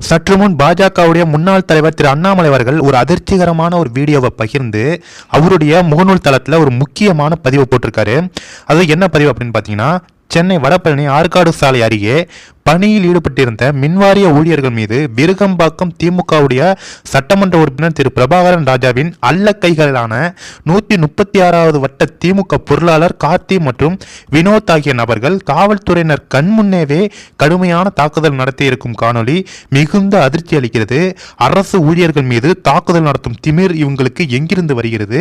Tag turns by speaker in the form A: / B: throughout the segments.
A: சற்று முன் பாஜகவுடைய முன்னாள் தலைவர் திரு அண்ணாமலை அவர்கள் ஒரு அதிர்ச்சிகரமான ஒரு வீடியோவை பகிர்ந்து அவருடைய முகநூல் தளத்தில் ஒரு முக்கியமான பதிவை போட்டிருக்காரு. அது என்ன பதிவு அப்படின்னு பார்த்தீங்கன்னா சென்னை வடபழனி ஆற்காடு சாலை அருகே பணியில் ஈடுபட்டிருந்த மின்வாரிய ஊழியர்கள் மீது விருகம்பாக்கம் திமுகவுடைய சட்டமன்ற உறுப்பினர் திரு. பிரபாகரன் ராஜாவின் அல்ல கைகளான நூற்றி முப்பத்தி ஆறாவது வட்ட திமுக பொருளாளர் கார்த்தி மற்றும் வினோத் ஆகிய நபர்கள் காவல்துறையினர் கண்முன்னேவே கடுமையான தாக்குதல் நடத்தியிருக்கும் காணொளி மிகுந்த அதிர்ச்சி அளிக்கிறது. அரசு ஊழியர்கள் மீது தாக்குதல் நடத்தும் திமிர் இவங்களுக்கு எங்கிருந்து வருகிறது?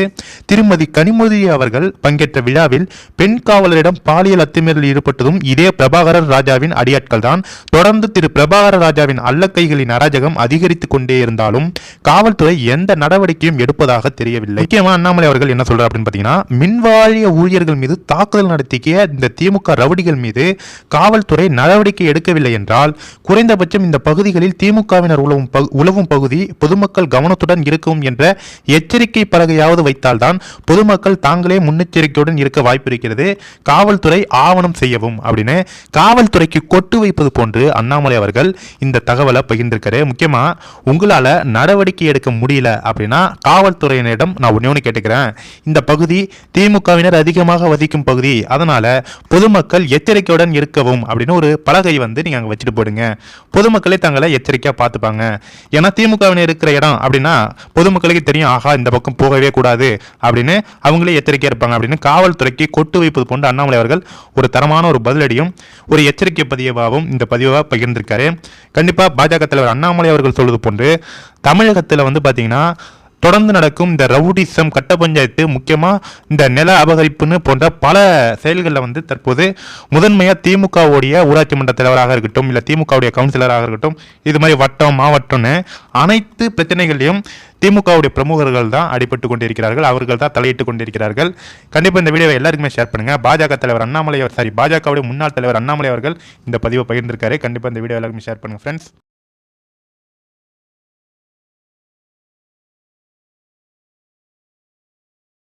A: திருமதி கனிமொழி அவர்கள் பங்கேற்ற விழாவில் பெண் காவலரிடம் பாலியல் அத்துமீறலில் ஈடுபட்டதும் இதே பிரபாகரன் ராஜாவின் அடியாட்கள் தான் தொடர்ந்து திரு பிரபாகர ராஜாவின் அல்லக்கைகளின் அராஜகம் அதிகரித்துக் கொண்டே இருந்தாலும் காவல்துறை எந்த நடவடிக்கையும் எடுப்பதாக தெரியவில்லை. முக்கியமா அண்ணாமலை அவர்கள் என்ன சொல்றாரு அப்படின்னு பாத்தீங்கன்னா மின்வாரிய ஊழியர்கள் மீது தாக்குதல் நடத்திய இந்த திமுக ரவுடிகள் மீது காவல்துறை நடவடிக்கை எடுக்கவில்லை என்றால் குறைந்தபட்சம் இந்த பகுதிகளில் திமுகவினர் உழவும் உழவும் பகுதி பொதுமக்கள் கவனத்துடன் இருக்கும் என்ற எச்சரிக்கை பலகையாவது வைத்தால்தான் பொதுமக்கள் தாங்களே முன்னெச்சரிக்கையுடன் இருக்க வாய்ப்பு இருக்கிறது. காவல்துறை ஆவணம் செய்யவும் அப்படின்னு காவல்துறைக்கு கொட்டு இருப்பது போன்று அண்ணாமலை அவர்கள் இந்த தகவலை பகிர்ந்திருக்காரு. முக்கியமா உங்களால நடவடிக்கை எடுக்க முடியல அப்படின்னா காவல்துறையினரிடம் நான் ஒண்ணே ஒன்று கேட்டுக்கிறேன். இந்த பகுதி திமுகவினர் அதிகமாக வதிக்கும் பகுதி. அதனால பொதுமக்கள் எச்சரிக்கையுடன் இருக்கவும் அப்படின்னு ஒரு பலகை வந்து நீங்க அங்க வச்சுட்டு போடுங்க பொதுமக்களே தங்களை எச்சரிக்கையா பார்த்துப்பாங்க. ஏன்னா திமுகவினர் இருக்கிற இடம் அப்படின்னா பொதுமக்களுக்கு தெரியும் ஆஹா இந்த பக்கம் போகவே கூடாது அப்படின்னு அவங்களே எச்சரிக்கையாக இருப்பாங்க அப்படின்னு காவல்துறைக்கு கொட்டு வைப்பது போன்று அண்ணாமலை அவர்கள் ஒரு தரமான ஒரு பதிலடியும் ஒரு எச்சரிக்கை பதிவாகவும் இந்த பதிவாக பகிர்ந்திருக்காரு. கண்டிப்பா பாஜக தலைவர் அண்ணாமலை அவர்கள் சொல்வது போன்று தமிழகத்தில் வந்து பாத்தீங்கன்னா தொடர்ந்து நடக்கும் இந்த ரவுடிசம் கட்ட பஞ்சாயத்து முக்கியமாக இந்த நில அபகரிப்புன்னு போன்ற பல செயல்களில் வந்து தற்போது முதன்மையாக திமுகவுடைய ஊராட்சி மன்ற தலைவராக இருக்கட்டும் இல்லை திமுகவுடைய கவுன்சிலராக இருக்கட்டும் இது மாதிரி வட்டம் மாவட்டம்னு அனைத்து பிரச்சனைகளையும் திமுகவுடைய பிரமுகர்கள் தான் அடிபட்டு கொண்டிருக்கிறார்கள். அவர்கள் தான் தலையிட்டு கொண்டிருக்கிறார்கள். கண்டிப்பாக இந்த வீடியோவை எல்லாருக்குமே ஷேர் பண்ணுங்கள் பாஜக தலைவர் அண்ணாமலை சாரி பாஜகவுடைய முன்னாள் தலைவர் அண்ணாமலை அவர்கள் இந்த பதிவை பகிர்ந்திருக்காரு. கண்டிப்பாக இந்த வீடியோ எல்லாருக்குமே ஷேர் பண்ணுங்கள் ஃப்ரெண்ட்ஸ்